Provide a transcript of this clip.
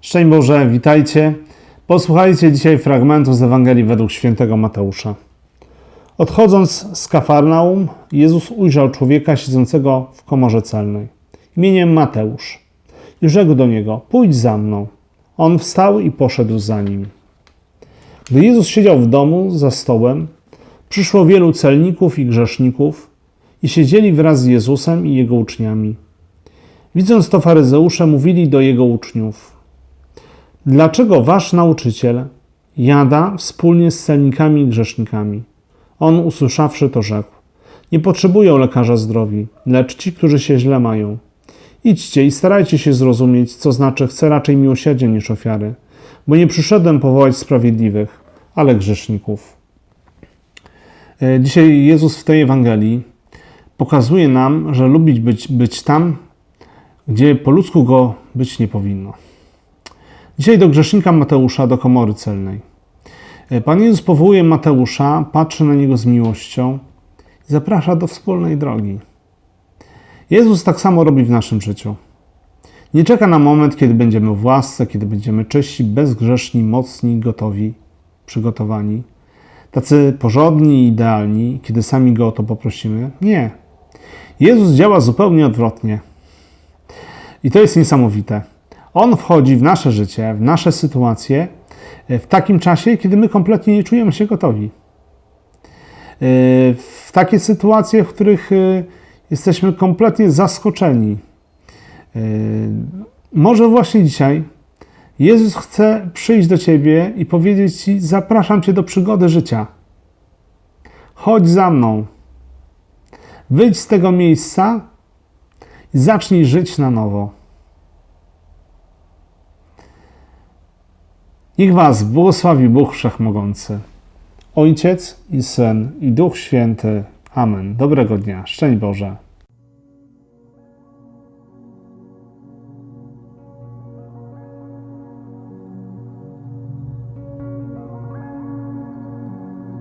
Szczęść Boże, witajcie. Posłuchajcie dzisiaj fragmentu z Ewangelii według świętego Mateusza. Odchodząc z Kafarnaum, Jezus ujrzał człowieka siedzącego w komorze celnej, imieniem Mateusz. I rzekł do niego: Pójdź za mną. On wstał i poszedł za nim. Gdy Jezus siedział w domu za stołem, przyszło wielu celników i grzeszników i siedzieli wraz z Jezusem i jego uczniami. Widząc to, faryzeusze mówili do jego uczniów: Dlaczego wasz nauczyciel jada wspólnie z celnikami i grzesznikami? On, usłyszawszy to, rzekł: Nie potrzebują lekarza zdrowi, lecz ci, którzy się źle mają. Idźcie i starajcie się zrozumieć, co znaczy chcę raczej miłosierdzia niż ofiary, bo nie przyszedłem powołać sprawiedliwych, ale grzeszników. E, Dzisiaj Jezus w tej Ewangelii pokazuje nam, że lubić być, być tam, gdzie po ludzku go być nie powinno. Dzisiaj do grzesznika Mateusza, do komory celnej. E, Pan Jezus powołuje Mateusza, patrzy na niego z miłością i zaprasza do wspólnej drogi. Jezus tak samo robi w naszym życiu. Nie czeka na moment, kiedy będziemy w łasce, kiedy będziemy czyści, bezgrzeszni, mocni, gotowi, przygotowani. Tacy porządni i idealni, kiedy sami go o to poprosimy. Nie. Jezus działa zupełnie odwrotnie. I to jest niesamowite. On wchodzi w nasze życie, w nasze sytuacje e, w takim czasie, kiedy my kompletnie nie czujemy się gotowi. E, W takie sytuacje, w których e, jesteśmy kompletnie zaskoczeni. Może właśnie dzisiaj Jezus chce przyjść do Ciebie i powiedzieć Ci: Zapraszam Cię do przygody życia. Chodź za mną. Wyjdź z tego miejsca zacznij żyć na nowo. Niech Was błogosławi Bóg Wszechmogący, Ojciec i Syn i Duch Święty. Amen. Dobrego dnia. Szczęść Boże.